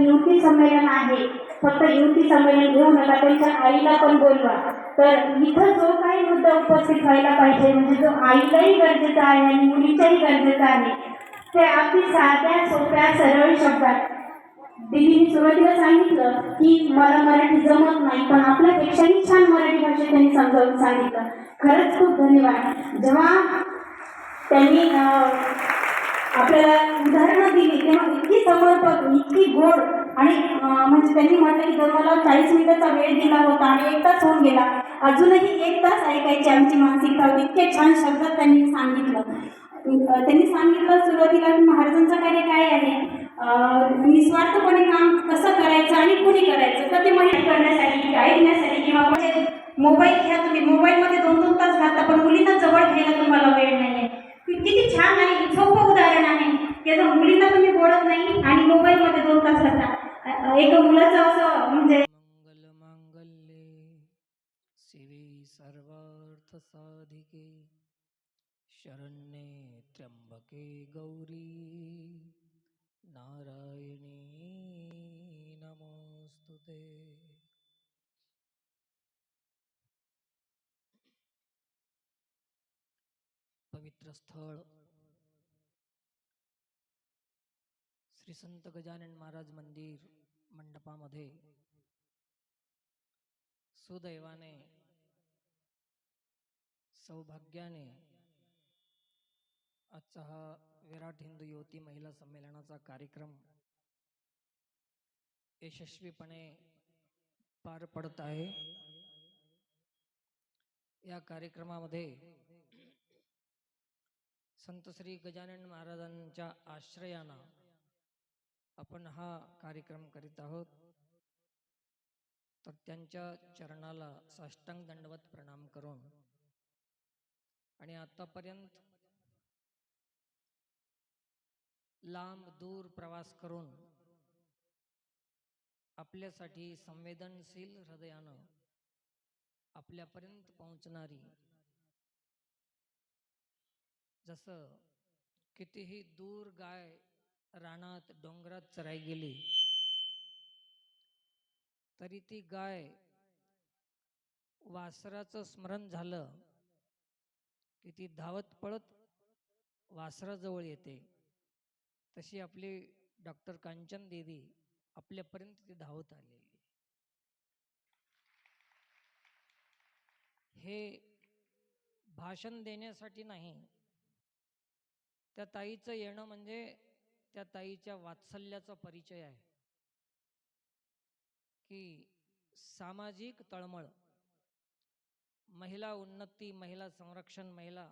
युवती संमेलन आहे. फक्त युवती संमेलन घेऊ नका त्यांच्या आईला पण बोलवा. तर इथं जो काही मुद्दा उपस्थित व्हायला पाहिजे म्हणजे जो आईलाही गरजेचा आहे आणि मुलीच्याही गरजेचा आहे ते अगदी साध्या सोप्या सरळ शब्दात. दिदीने सुरुवातीला सांगितलं की मला मराठी जमत नाही पण आपल्यापेक्षाही छान मराठी भाषेत त्यांनी समजावून सांगितलं. खरंच खूप धन्यवाद. जेव्हा त्यांनी आपल्याला उदाहरणं दिली तेव्हा इतकी समर्पक इतकी गोड आणि म्हणजे त्यांनी म्हटलं की जर मला चाळीस मिनिटाचा वेळ दिला होता आणि एक तास होऊन गेला अजूनही एक तास ऐकायची आमची मानसिकता होती इतके छान शब्दात त्यांनी सांगितलं. त्यांनी सांगितलं सुरुवातीला की महाराजांचं कार्य काय आहे? निस्वार्थपणे काम कसं करायचं आणि कुणी करायचं? तर ते माहिती करण्यासाठी ऐकण्यासाठी किंवा म्हणजे मोबाईल घ्या तुम्ही. मोबाईलमध्ये दोन दोन तास घालता पण मुलींना जवळ घ्यायला तुम्हाला वेळ नाही आहे किती छान आणि सोपं उदाहरण आहे. त्याचं मुलींना तुम्ही बोलत नाही आणि मोबाईलमध्ये दोन तास राहता एक मुलाचं असं म्हणजे साधिके शरण्ये त्र्यंबके गौरी नारायणी नमोऽस्तु ते पवित्र स्थळ श्री संत गजानन महाराज मंदिर मंडपामध्ये. सुदैवाने सौभाग्याने आजचा हा विराट हिंदू युवती महिला संमेलनाचा कार्यक्रम यशस्वीपणे पार पडत आहे. या कार्यक्रमामध्ये संत श्री गजानन महाराजांच्या आश्रयानं आपण हा कार्यक्रम करीत आहोत. तर त्यांच्या चरणाला साष्टांग दंडवत प्रणाम करून आणि आतापर्यंत लांब दूर प्रवास करून आपल्यासाठी संवेदनशील हृदयानं आपल्यापर्यंत पोहोचणारी जसं कितीही दूर गाय रानात डोंगरात चराई गेली तरी ती गाय वासराचं स्मरण झालं की ती धावत पळत वासराजवळ येते. तशी आपली डॉक्टर कांचन देवी आपल्यापर्यंत ती धावत आलेली. हे भाषण देण्यासाठी नाही त्या ताईचं येणं म्हणजे त्या ताईच्या वात्सल्याचा परिचय आहे. की सामाजिक तळमळ महिला उन्नती महिला संरक्षण महिला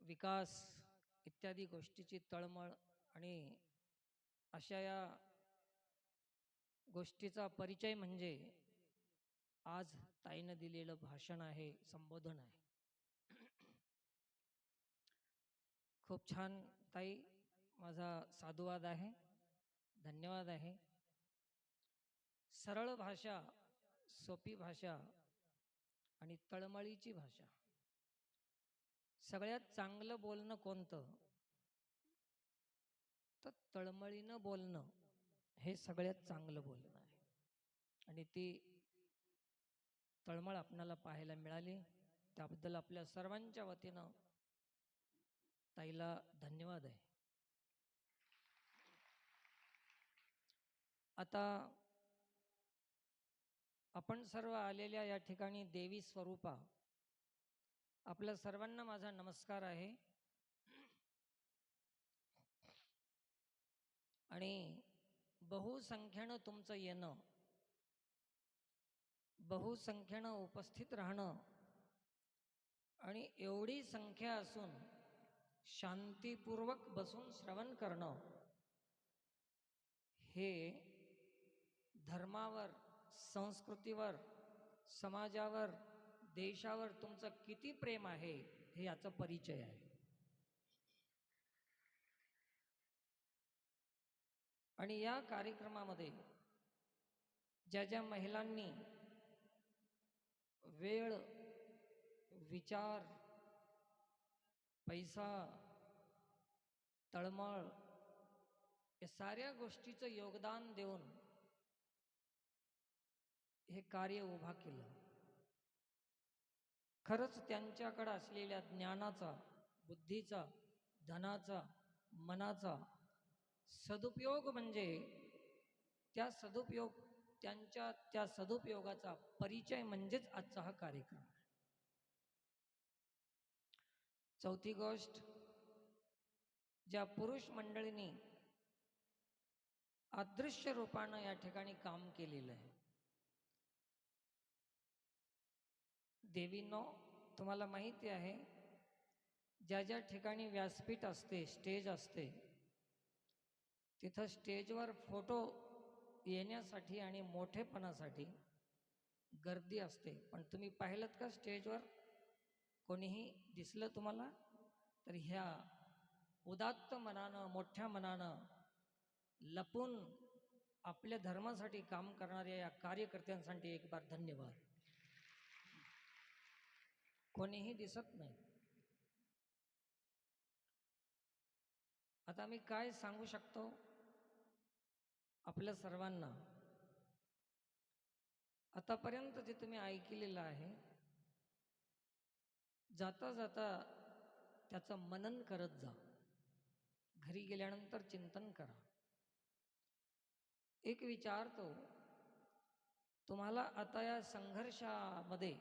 विकास इत्यादी गोष्टीची तळमळ आणि अशा या गोष्टीचा परिचय म्हणजे आज ताईनं दिलेलं भाषण आहे संबोधन आहे. खूप छान ताई माझा साधुवाद आहे. धन्यवाद आहे. सरळ भाषा सोपी भाषा आणि तळमळीची भाषा. सगळ्यात चांगलं बोलणं कोणतं? तर तळमळीनं बोलणं हे सगळ्यात चांगलं बोलणं आहे. आणि ती तळमळ आपणाला पाहायला मिळाली. त्याबद्दल आपल्या सर्वांच्या वतीनं ताईला धन्यवाद आहे. आता आपण सर्व आलेल्या या ठिकाणी देवी स्वरूपा. आपल्या सर्वांना माझा नमस्कार आहे. आणि बहुसंख्येनं तुमचं येणं बहुसंख्येनं उपस्थित राहणं आणि एवढी संख्या असून शांतीपूर्वक बसून श्रवण करणं हे धर्मावर संस्कृतीवर समाजावर देशावर तुमचं किती प्रेम आहे हे याचा परिचय आहे. आणि या कार्यक्रमामध्ये ज्या ज्या महिलांनी वेळ विचार पैसा तळमळ या साऱ्या गोष्टीचं योगदान देऊन हे कार्य उभा केलं. खरंच त्यांच्याकडे असलेल्या ज्ञानाचा बुद्धीचा धनाचा मनाचा सदुपयोग म्हणजे त्या सदुपयोग त्यांच्या त्या सदुपयोगाचा परिचय म्हणजेच आजचा हा कार्यक्रम आहे चौथी गोष्ट ज्या पुरुष मंडळींनी अदृश्य रूपानं या ठिकाणी काम केलेलं आहे. देवींनो तुम्हाला माहिती आहे ज्या ज्या ठिकाणी व्यासपीठ असते स्टेज असते तिथं स्टेजवर फोटो येण्यासाठी आणि मोठेपणासाठी गर्दी असते. पण तुम्ही पाहिलं का स्टेजवर? कोणीही दिसलं तुम्हाला तर ह्या उदात्त मनानं मोठ्या मनानं लपून आपल्या धर्मासाठी काम करणाऱ्या या कार्यकर्त्यांसाठी एक बार धन्यवाद. कोणीही दिसत नाही. आता मी काय सांगू शकतो? आपल्या सर्वांना. आतापर्यंत जे तुम्ही ऐकलेलं आहे जाता जाता त्याचं मनन करत जा. घरी गेल्यानंतर चिंतन करा. एक विचारतो तुम्हाला आता या संघर्षामध्ये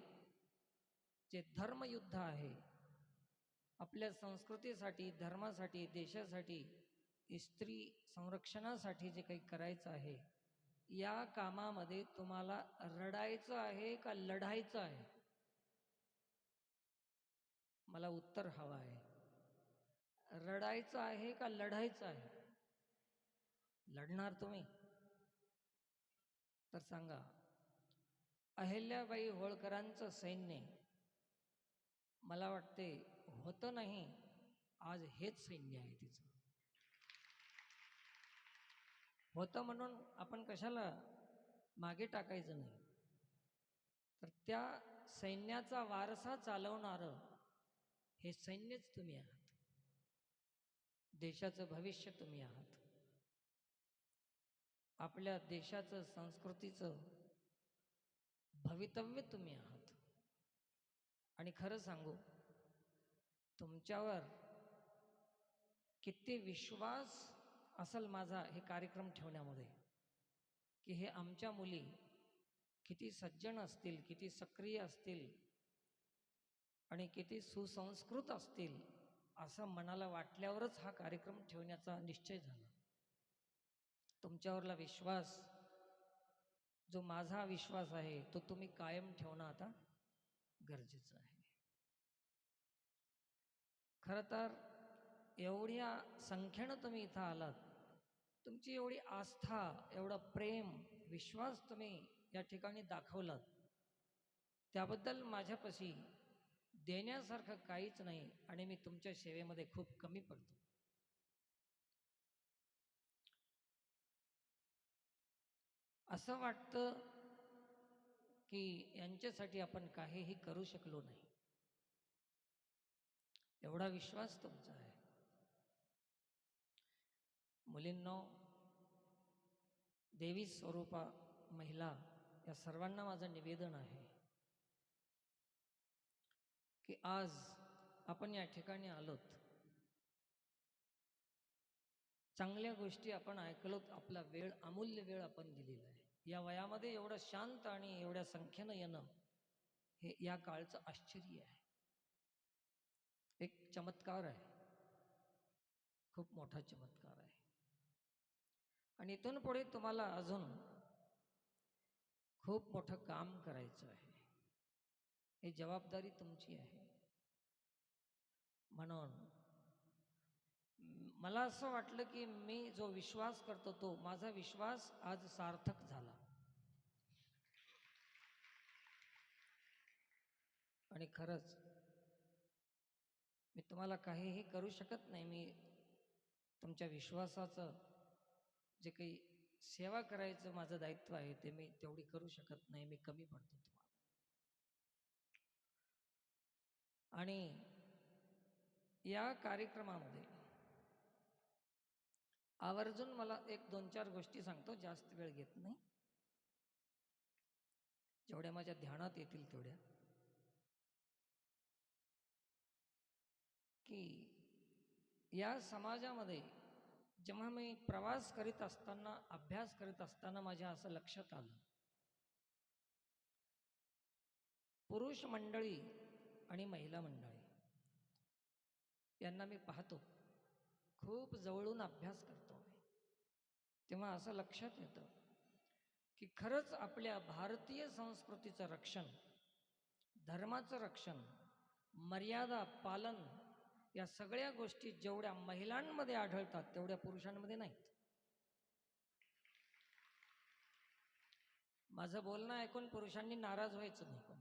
जे धर्मयुद्ध आहे आपल्या संस्कृतीसाठी धर्मासाठी देशासाठी स्त्री संरक्षणासाठी जे काही करायचं आहे या कामामध्ये तुम्हाला रडायचं आहे का लढायचं आहे? मला उत्तर हवं आहे. रडायचं आहे का लढायचं आहे? लढणार तुम्ही. तर सांगा अहिल्याबाई होळकरांचं सैन्य मला वाटते होतं नाही आज हेच सैन्य आहे तिचं. होतं म्हणून आपण कशाला मागे टाकायचं नाही? तर त्या सैन्याचा वारसा चालवणारं हे सैन्यच तुम्ही आहात. देशाचं भविष्य तुम्ही आहात. आपल्या देशाचं संस्कृतीचं भवितव्य तुम्ही आहात. आणि खरं सांगू तुमच्यावर किती विश्वास असेल माझा हे कार्यक्रम ठेवण्यामध्ये की हे आमच्या मुली किती सज्जन असतील किती सक्रिय असतील आणि किती सुसंस्कृत असतील असं मनाला वाटल्यावरच हा कार्यक्रम ठेवण्याचा निश्चय झाला. तुमच्यावरला विश्वास जो माझा विश्वास आहे तो तुम्ही कायम ठेवणं आता गरजेचं आहे. खरं तर एवढ्या संख्येनं तुम्ही इथं आलात. तुमची एवढी आस्था एवढं प्रेम विश्वास तुम्ही या ठिकाणी दाखवलात. त्याबद्दल माझ्यापाशी देण्यासारखं काहीच नाही आणि मी तुमच्या सेवेमध्ये खूप कमी पडतो. असं वाटतं की यांच्यासाठी आपण काहीही करू शकलो नाही. एवढा विश्वास तुमचा आहे. मुलींनो देवी स्वरूपा महिला या सर्वांना माझं निवेदन आहे. की आज आपण या ठिकाणी आलोत. चांगल्या गोष्टी आपण ऐकलोत आपला वेळ अमूल्य वेळ आपण दिलेला आहे. या वयामध्ये एवढं शांत आणि एवढ्या संख्येनं येणं हे या काळचं आश्चर्य आहे. एक चमत्कार आहे. खूप मोठा चमत्कार आहे. आणि इथून पुढे तुम्हाला अजून खूप मोठं काम करायचं आहे. ही जबाबदारी तुमची आहे. म्हणून मला असं वाटलं की मी जो विश्वास करतो तो माझा विश्वास आज सार्थक झाला. आणि खरंच मी तुम्हाला काहीही करू शकत नाही. मी तुमच्या विश्वासाचं जे काही सेवा करायचं माझं दायित्व आहे ते मी तेवढी करू शकत नाही. मी कमी पडतो तुम्हाला आणि या कार्यक्रमामध्ये आवर्जून मला एक दोन चार गोष्टी सांगतो जास्त वेळ घेत नाही. जेवढ्या माझ्या ध्यानात येतील तेवढ्या. की या समाजामध्ये जेव्हा मी प्रवास करीत असताना अभ्यास करीत असताना माझ्या असं लक्षात आलं. पुरुष मंडळी आणि महिला मंडळी. यांना मी पाहतो. खूप जवळून अभ्यास करतो तेव्हा असं लक्षात येतं की खरंच आपल्या भारतीय संस्कृतीचं रक्षण धर्माचं रक्षण मर्यादा पालन या सगळ्या गोष्टी जेवढ्या महिलांमध्ये आढळतात तेवढ्या पुरुषांमध्ये नाहीत. माझं बोलणं ऐकून पुरुषांनी नाराज व्हायचं नाही पण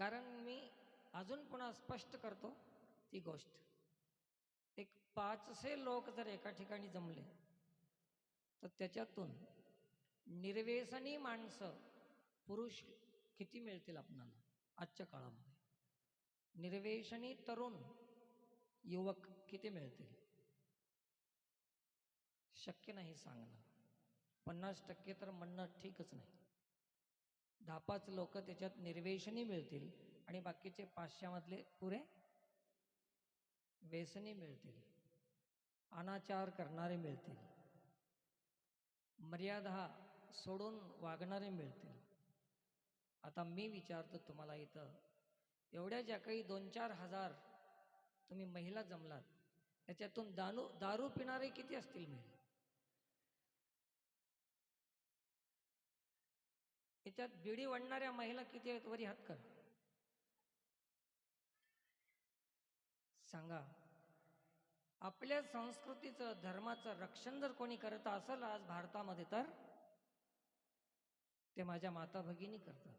कारण मी अजून पुन्हा स्पष्ट करतो ती गोष्ट. एक पाचशे लोक जर एका ठिकाणी जमले तर त्याच्यातून निर्वेसनी माणसं पुरुष किती मिळतील आपणाला आजच्या काळामध्ये? निर्वेशनी तरुण युवक किती मिळतील? शक्य नाही सांगणं. पन्नास टक्के तर म्हणणं ठीकच नाही. दहा पाच लोक त्याच्यात निर्वेशनी मिळतील आणि बाकीचे पाचशेमधले पुरे व्यसनी मिळतील. अनाचार करणारे मिळतील. मर्यादा सोडून वागणारे मिळतील. आता मी विचारतो तुम्हाला इथं एवढ्या ज्या काही दोन चार हजार तुम्ही महिला जमलात त्याच्यातून दानू दारू पिणारे किती असतील मी याच्यात बिडी वडणाऱ्या महिला किती आहेत वरी हात करा. सांगा आपल्या संस्कृतीचं धर्माचं रक्षण जर कोणी करत असेल आज भारतामध्ये तर? ते माझ्या माता भगिनी करतात.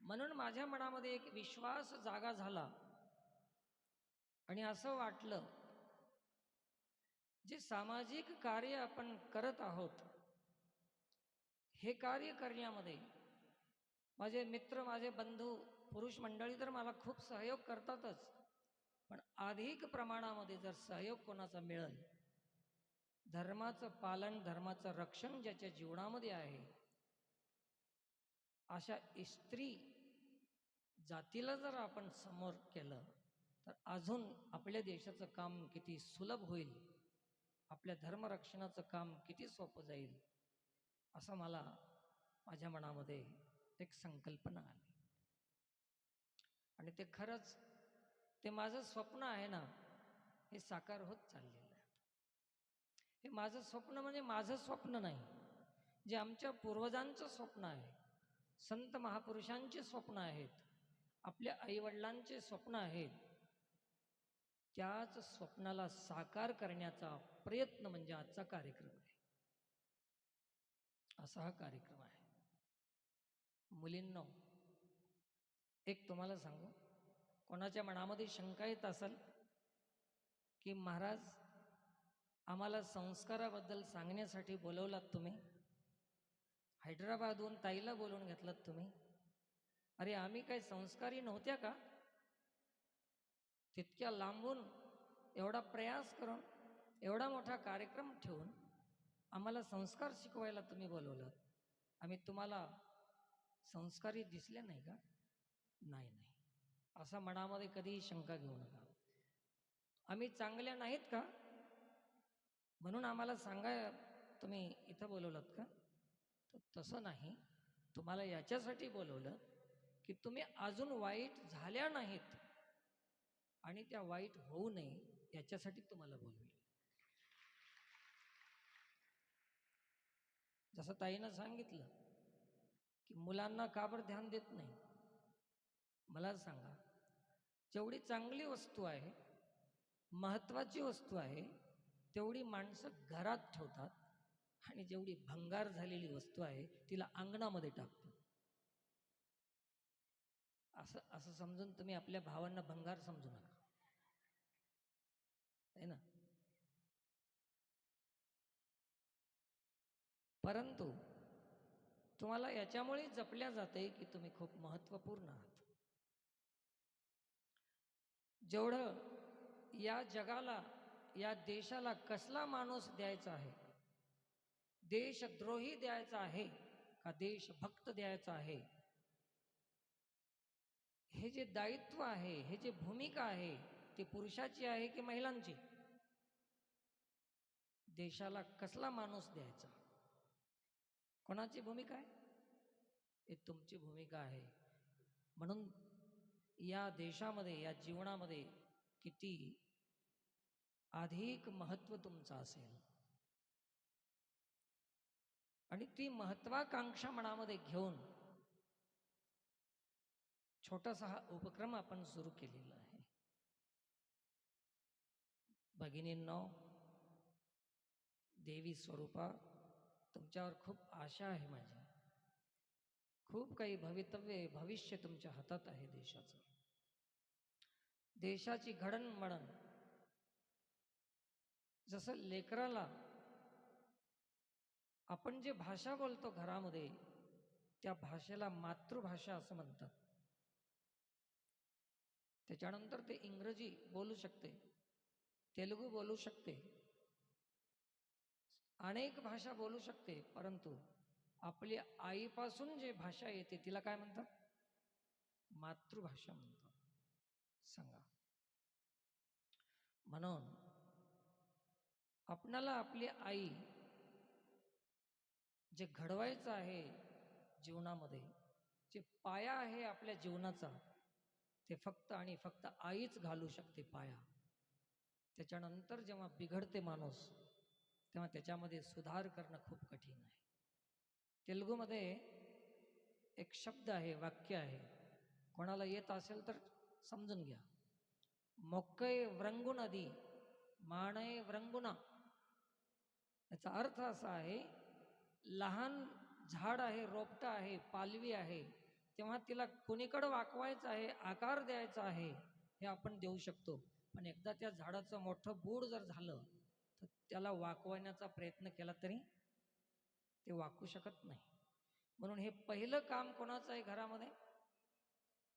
म्हणून माझ्या मनामध्ये एक विश्वास जागा झाला. आणि असं वाटलं जे सामाजिक कार्य आपण करत आहोत हे कार्य करण्यामध्ये माझे मित्र माझे बंधू पुरुष मंडळी तर मला खूप सहयोग करतातच. पण अधिक प्रमाणामध्ये जर सहयोग कोणाचा मिळेल धर्माचं पालन धर्माचं रक्षण ज्याच्या जीवनामध्ये आहे अशा स्त्री जातीला जर आपण समोर केलं तर अजून आपल्या देशाचं काम किती सुलभ होईल आपल्या धर्मरक्षणाचं काम किती सोपं जाईल असं मला माझ्या मनामध्ये एक संकल्पना आली. आणि ते खरंच ते माझं स्वप्न आहे ना हे साकार होत चाललेलं आहे. हे माझं स्वप्न म्हणजे माझं स्वप्न नाही जे आमच्या पूर्वजांचं स्वप्न आहे. संत महापुरुषांचे स्वप्न आहेत आपल्या आईवडिलांचे स्वप्न आहेत. त्याच स्वप्नाला साकार करण्याचा प्रयत्न म्हणजे आजचा कार्यक्रम आहे. असा हा कार्यक्रम आहे. मुलींनो एक तुम्हाला सांगू. कोणाच्या मनामध्ये शंका येत असेल की महाराज आम्हाला संस्काराबद्दल सांगण्यासाठी बोलवलात तुम्ही? हैदराबादहून ताईला बोलवून घेतलात तुम्ही? अरे आम्ही काय संस्कारी नव्हत्या का? तितक्या लांबून एवढा प्रयास करून एवढा मोठा कार्यक्रम ठेवून आम्हाला संस्कार शिकवायला तुम्ही बोलवलं. आम्ही तुम्हाला संस्कारी दिसले नाही का? नाही नाही. असा मनामध्ये कधीही शंका घेऊ नका. आम्ही चांगल्या नाहीत का? म्हणून आम्हाला सांगा तुम्ही इथं बोलवलात का? तर तसं नाही. तुम्हाला याच्यासाठी बोलवलं की तुम्ही अजून वाईट झाल्या नाहीत. आणि त्या वाईट होऊ नये याच्यासाठी तुम्हाला बोलवलं. जसं ताईनं सांगितलं की मुलांना का बरं ध्यान देत नाही? मला सांगा. जेवढी चांगली वस्तू आहे महत्त्वाची वस्तू आहे तेवढी माणसं घरात ठेवतात आणि जेवढी भंगार झालेली वस्तू आहे तिला अंगणामध्ये टाकतात. असं असं समजून तुम्ही आपल्या भावांना भंगार समजू नका. आहे ना? परंतु तुम्हाला याच्यामुळे जपल्या जाते की तुम्ही खूप महत्त्वपूर्ण आहात. जेवढं या जगाला या देशाला कसला माणूस द्यायचा आहे देशद्रोही द्यायचा आहे का देशभक्त द्यायचा आहे हे जे दायित्व आहे हे जे भूमिका आहे ती पुरुषाची आहे की महिलांची? देशाला कसला माणूस द्यायचा? कोणाची भूमिका आहे? हे तुमची भूमिका आहे. म्हणून या देशामध्ये या जीवनामध्ये किती अधिक महत्त्व तुमचं असेल. आणि ती महत्वाकांक्षा मनामध्ये घेऊन छोटासा हा उपक्रम आपण सुरू केलेला आहे. भगिनींनो देवी स्वरूपा तुमच्यावर खूप आशा आहे माझी. खूप काही भवितव्य भविष्य तुमच्या हातात आहे देशाचं. देशाची घडणमडण जसं लेकराला आपण जे भाषा बोलतो घरामध्ये त्या भाषेला मातृभाषा असं म्हणतात. त्याच्यानंतर ते इंग्रजी बोलू शकते तेलुगू बोलू शकते. अनेक भाषा बोलू शकते परंतु आपली आईपासून जे भाषा येते तिला काय म्हणतात? मातृभाषा म्हणतात. सांगा. म्हणून आपणाला आपली आई जे घडवायचं आहे जीवनामध्ये जे पाया आहे आपल्या जीवनाचा ते फक्त आणि फक्त आईच घालू शकते पाया. त्याच्यानंतर जेव्हा बिघडते माणूस तेव्हा त्याच्यामध्ये सुधार करणं खूप कठीण आहे. तेलुगूमध्ये एक शब्द आहे वाक्य आहे. कोणाला येत असेल तर समजून घ्या. मोक्कय व्रंगुनदी माणय व्रंगुणा याचा अर्थ असा आहे लहान झाड आहे रोपटं आहे पालवी आहे. तेव्हा तिला कुणीकडं वाकवायचं आहे आकार द्यायचा आहे हे आपण देऊ शकतो. पण एकदा त्या झाडाचं मोठं बूड जर झालं तर त्याला वाकवण्याचा प्रयत्न केला तरी ते वाकू शकत नाही. म्हणून हे पहिलं काम कोणाचं आहे घरामध्ये?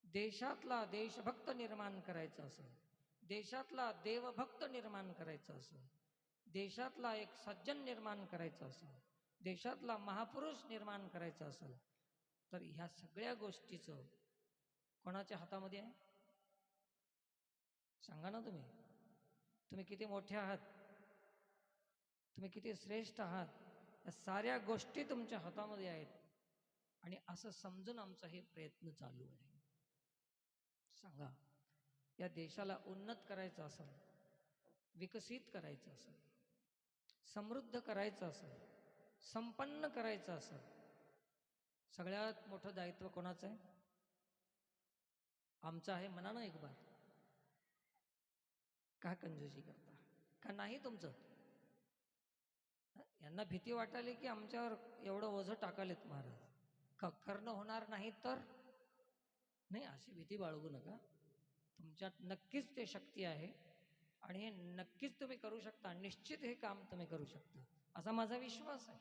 देशातला देशभक्त निर्माण करायचं असेल देशातला देवभक्त निर्माण करायचं असेल देशातला एक सज्जन निर्माण करायचं असेल देशातला महापुरुष निर्माण करायचा असेल तर ह्या सगळ्या गोष्टीचं कोणाच्या हातामध्ये आहे? सांगा ना तुम्ही. तुम्ही किती मोठे आहात? तुम्ही किती श्रेष्ठ आहात या साऱ्या गोष्टी तुमच्या हातामध्ये आहेत. आणि असं समजून आमचा हे प्रयत्न चालू आहे. सांगा या देशाला उन्नत करायचं असेल विकसित करायचं असेल समृद्ध करायचं असेल संपन्न करायचं असेल सगळ्यात मोठं दायित्व कोणाचं आहे? आमचं आहे म्हणा ना एक बार का कंजूसी करता? का नाही तुमचं? यांना भीती वाटायली की आमच्यावर एवढं ओझं टाकालेत महाराज. क करणं होणार नाही तर? नाही अशी भीती बाळगू नका. तुमच्यात नक्कीच ते शक्ती आहे आणि हे नक्कीच तुम्ही करू शकता. निश्चित हे काम तुम्ही करू शकता. असा माझा विश्वास आहे.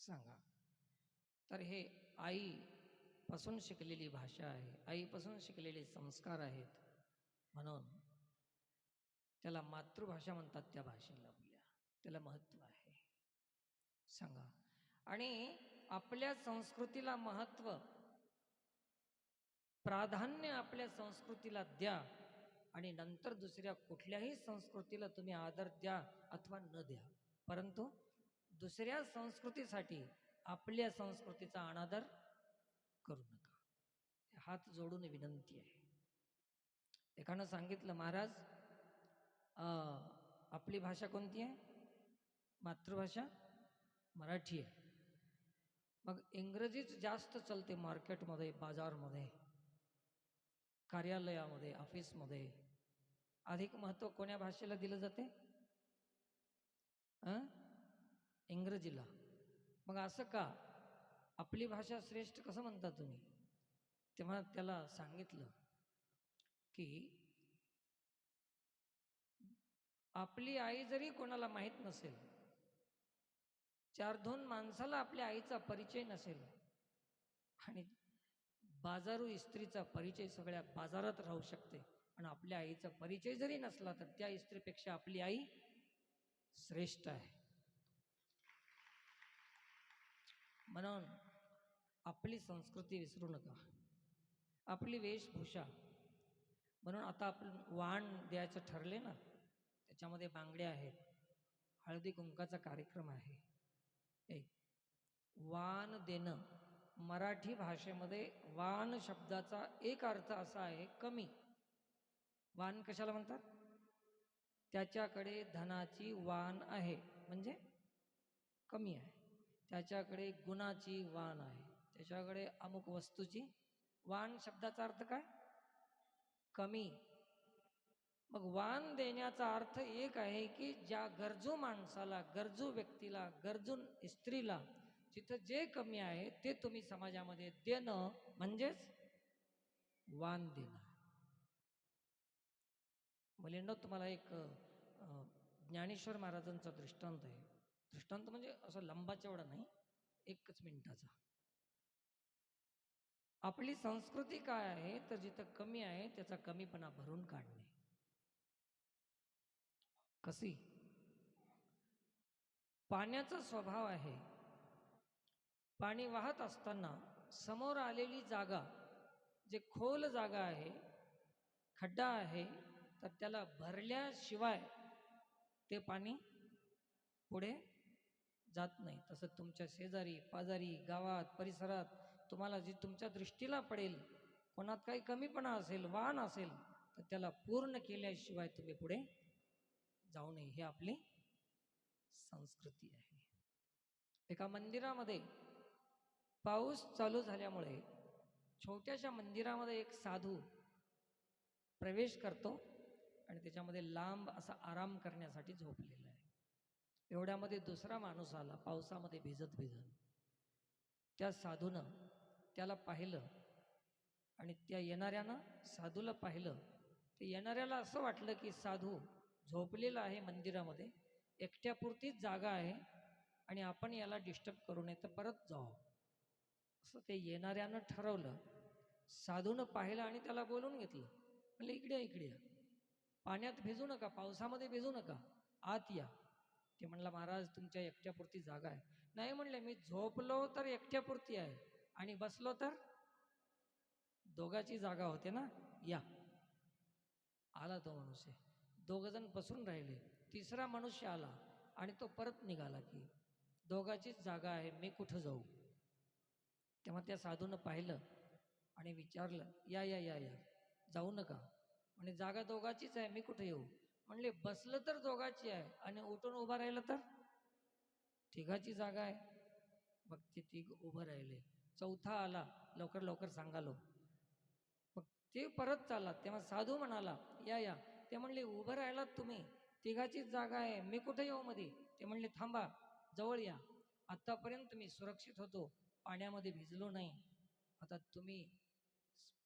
सांगा. तर हे आईपासून शिकलेली भाषा आहे. आईपासून शिकलेले संस्कार आहेत म्हणून त्याला मातृभाषा म्हणतात त्या भाषेला. त्याला महत्त्व आहे. सांगा. आणि आपल्या संस्कृतीला महत्त्व प्राधान्य आपल्या संस्कृतीला द्या आणि नंतर दुसऱ्या कुठल्याही संस्कृतीला तुम्ही आदर द्या अथवा न द्या. परंतु दुसऱ्या संस्कृतीसाठी आपल्या संस्कृतीचा अनादर करू नका. हात जोडून विनंती आहे. एकानं सांगितलं महाराज अं, आपली भाषा कोणती आहे? मातृभाषा मराठी आहे. मग इंग्रजीच जास्त चलते मार्केटमध्ये बाजारमध्ये कार्यालयामध्ये ऑफिसमध्ये. अधिक महत्त्व कोण्या भाषेला दिलं जाते? अं? इंग्रजीला. मग असं का? आपली भाषा श्रेष्ठ कसं म्हणता तुम्ही? तेव्हा त्याला सांगितलं की आपली आई जरी कोणाला माहीत नसेल चार दोन माणसाला आपल्या आईचा परिचय नसेल. आणि बाजारू इस्त्रीचा परिचय सगळ्या बाजारात राहू शकते. आणि आपल्या आईचा परिचय जरी नसला तर त्या स्त्रीपेक्षा आपली आई श्रेष्ठ आहे. म्हणून आपली संस्कृती विसरू नका. आपली वेशभूषा. म्हणून आता आपण वाण द्यायचं ठरले ना त्याच्यामध्ये बांगड्या आहेत. हळदी कुंकाचा कार्यक्रम आहे. एक वाण देणं मराठी भाषेमध्ये वाण शब्दाचा एक अर्थ असा आहे कमी. वाण कशाला म्हणतात? त्याच्याकडे धनाची वाण आहे. म्हणजे कमी आहे. त्याच्याकडे गुणाची वाण आहे. त्याच्याकडे अमुक वस्तूची वाण शब्दाचा अर्थ काय? कमी. मग वाण देण्याचा अर्थ एक आहे की ज्या गरजू माणसाला गरजू व्यक्तीला गरजू स्त्रीला जिथं जे कमी आहे ते तुम्ही समाजामध्ये देणं म्हणजेच वाण देणं. मुलींना तुम्हाला एक ज्ञानेश्वर महाराजांचा दृष्टांत आहे. दृष्टांत म्हणजे असं लंबा नाही एकच मिनिटाचा. आपली संस्कृती काय आहे तर जिथं कमी आहे त्याचा कमीपणा भरून काढणे. कसी? पाण्याचा स्वभाव आहे. पाणी वाहत असताना समोर आलेली जागा जे खोल जागा आहे खड्डा आहे तर त्याला भरल्याशिवाय ते पाणी पुढे जात नाही. तसं तुमच्या शेजारी पाजारी गावात परिसरात तुम्हाला जी तुमच्या दृष्टीला पडेल कोणात काही कमीपणा असेल वाहन असेल तर त्याला पूर्ण केल्याशिवाय तुम्ही पुढे जाऊ नये ही आपली संस्कृती आहे. एका मंदिरामध्ये पाऊस चालू झाल्यामुळे छोट्याशा मंदिरामध्ये एक साधू प्रवेश करतो आणि त्याच्यामध्ये लांब असा आराम करण्यासाठी झोपलेला आहे. एवढ्यामध्ये दुसरा माणूस आला पावसामध्ये भिजत भिजत. त्या साधूनं त्याला पाहिलं आणि त्या येणाऱ्यानं साधूला पाहिलं. ते येणाऱ्याला असं वाटलं की साधू झोपलेला आहे मंदिरामध्ये. एकट्यापुरतीच जागा आहे आणि आपण याला डिस्टर्ब करू नये तर परत जाऊ असं ते येणाऱ्यानं ठरवलं. साधूनं पाहिलं आणि त्याला बोलून घेतलं. म्हणजे इकडे इकडे पाण्यात भिजू नका पावसामध्ये भिजू नका. आत या. ते म्हणला महाराज तुमच्या एकट्यापुरती जागा आहे. नाही म्हणले मी झोपलो तर एकट्यापुरती आहे आणि बसलो तर दोघाची जागा होते ना? या. आला तो माणूस आहे दोघंजण बसून राहिले. तिसरा मनुष्य आला आणि तो परत निघाला की दोघाचीच जागा आहे मी कुठं जाऊ? तेव्हा त्या साधूनं पाहिलं आणि विचारलं या या या या जाऊ नका. म्हणजे जागा दोघाचीच आहे मी कुठे येऊ? म्हणले बसलं तर दोघाची आहे आणि उठून उभं राहिलं तर? तिघाची जागा आहे. मग ते तिघ उभं राहिले. चौथा आला लवकर लवकर सांगालो. मग ते परत चालला. तेव्हा साधू म्हणाला या या ते म्हणले उभं राहिलात तुम्ही. तिघाचीच जागा आहे. मी कुठे येऊ मध्ये ते म्हणले थांबा. जवळ या. आत्तापर्यंत मी सुरक्षित होतो. पाण्यामध्ये भिजलो नाही. आता तुम्ही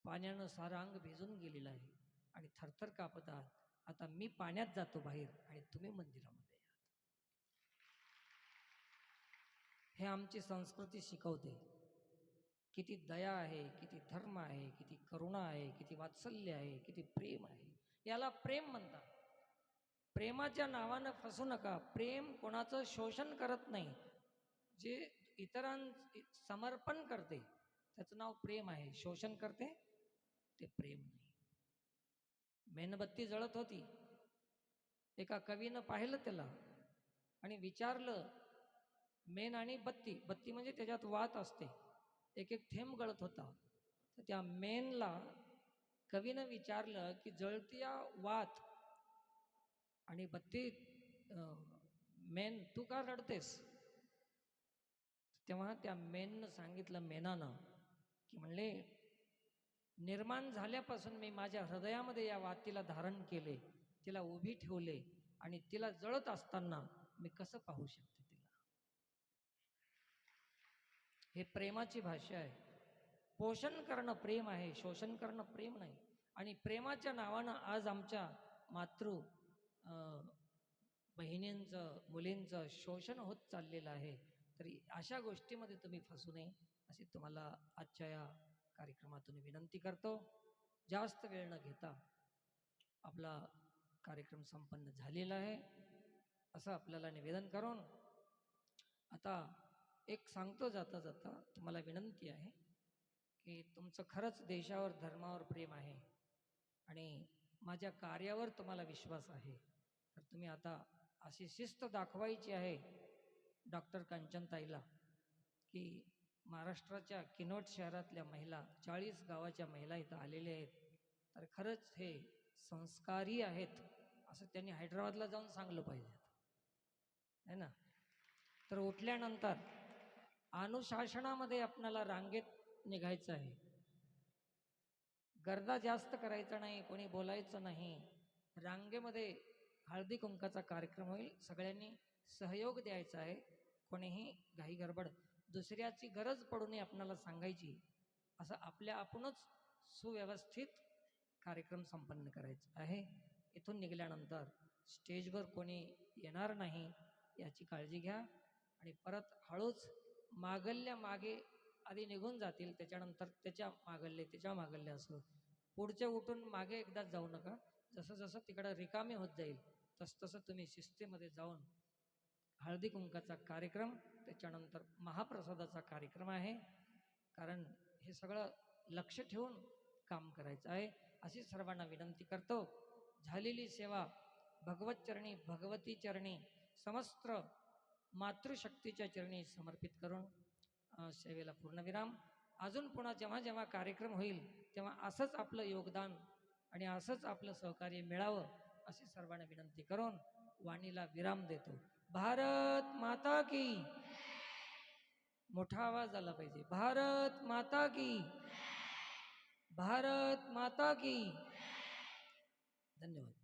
पाण्यानं सारं अंग भिजून गेलेलं आहे आणि थरथर कापत आहात. आता मी पाण्यात जातो बाहेर आणि तुम्ही मंदिरामध्ये या. हे आमची संस्कृती शिकवते. किती दया आहे किती धर्म आहे किती करुणा आहे किती वात्सल्य आहे किती प्रेम आहे. याला प्रेम म्हणतात. प्रेमाच्या नावानं फसू नका. प्रेम कोणाचं शोषण करत नाही. जे इतरां समर्पण करते त्याचं नाव प्रेम आहे. शोषण करते ते प्रेम नाही. मेणबत्ती जळत होती. एका कवीनं पाहिलं त्याला आणि विचारलं मेन आणि बत्ती. बत्ती म्हणजे त्याच्यात वात असते. एक एक थेंब गळत होता. तर त्या मेनला कवीनं विचारलं की जळत्या वात आणि बत्ती मेन तू का रडतेस? तेव्हा त्या मेननं सांगितलं मेनानं की म्हणले निर्माण झाल्यापासून मी माझ्या हृदयामध्ये या वातीला धारण केले तिला उभी ठेवले आणि तिला जळत असताना मी कसं पाहू शकते तिला? हे प्रेमाची भाषा आहे. पोषण करणं प्रेम आहे शोषण करणं प्रेम नाही. आणि प्रेमाच्या नावानं आज आमच्या मातृ बहिणींचं मुलींचं शोषण होत चाललेलं आहे. तरी अशा गोष्टीमध्ये तुम्ही फसू नये अशी तुम्हाला आजच्या या कार्यक्रमातून विनंती करतो. जास्त वेळ न घेता आपला कार्यक्रम संपन्न झालेला आहे असं आपल्याला निवेदन करून आता एक सांगतो जाता जाता तुम्हाला विनंती आहे की तुमचं खरंच देशावर धर्मावर प्रेम आहे. आणि माझ्या कार्यावर तुम्हाला विश्वास आहे. तर तुम्ही आता अशी शिस्त दाखवायची आहे डॉक्टर कांचनताईला की महाराष्ट्राच्या किनोट शहरातल्या महिला चाळीस गावाच्या महिला इथं आलेल्या आहेत. तर खरंच हे संस्कारी आहेत असं त्यांनी हैदराबादला जाऊन सांगलं पाहिजे है ना? तर उठल्यानंतर अनुशासनामध्ये आपणाला रांगेत निघायचं आहे. गर्दा जास्त करायचा नाही कोणी बोलायचं नाही. रांगेमध्ये हळदी कुंकाचा कार्यक्रम होईल. सगळ्यांनी सहयोग द्यायचा आहे. कोणीही घाई गडबड दुसऱ्याची गरज पडू नये आपणाला सांगायची असं आपल्या आपणच सुव्यवस्थित कार्यक्रम संपन्न करायचा आहे. इथून निघाल्यानंतर स्टेजवर कोणी येणार नाही याची काळजी घ्या. आणि परत हळूच मागल्या मागे आधी निघून जातील त्याच्यानंतर त्याच्या मागल्ले त्याच्या मागल्ले असं. पुढच्या उठून मागे एकदा जाऊ नका. जसं जसं तिकडं रिकामे होत जाईल तसतसं तुम्ही शिस्तीमध्ये जाऊन हळदी कुंकाचा कार्यक्रम त्याच्यानंतर महाप्रसादाचा कार्यक्रम आहे. कारण हे सगळं लक्ष ठेवून काम करायचं आहे. अशी सर्वांना विनंती करतो. झालेली सेवा भगवत चरणी भगवती चरणी समस्त मातृशक्तीच्या चरणी समर्पित करून सेवेला पूर्णविराम. अजून पुन्हा जेव्हा जेव्हा कार्यक्रम होईल तेव्हा असंच आपलं योगदान आणि असंच आपलं सहकार्य मिळावं अशी सर्वांना विनंती करून वाणीला विराम देतो. भारत माता की मोठा आवाज आला पाहिजे. भारत माता की भारत माता की धन्यवाद.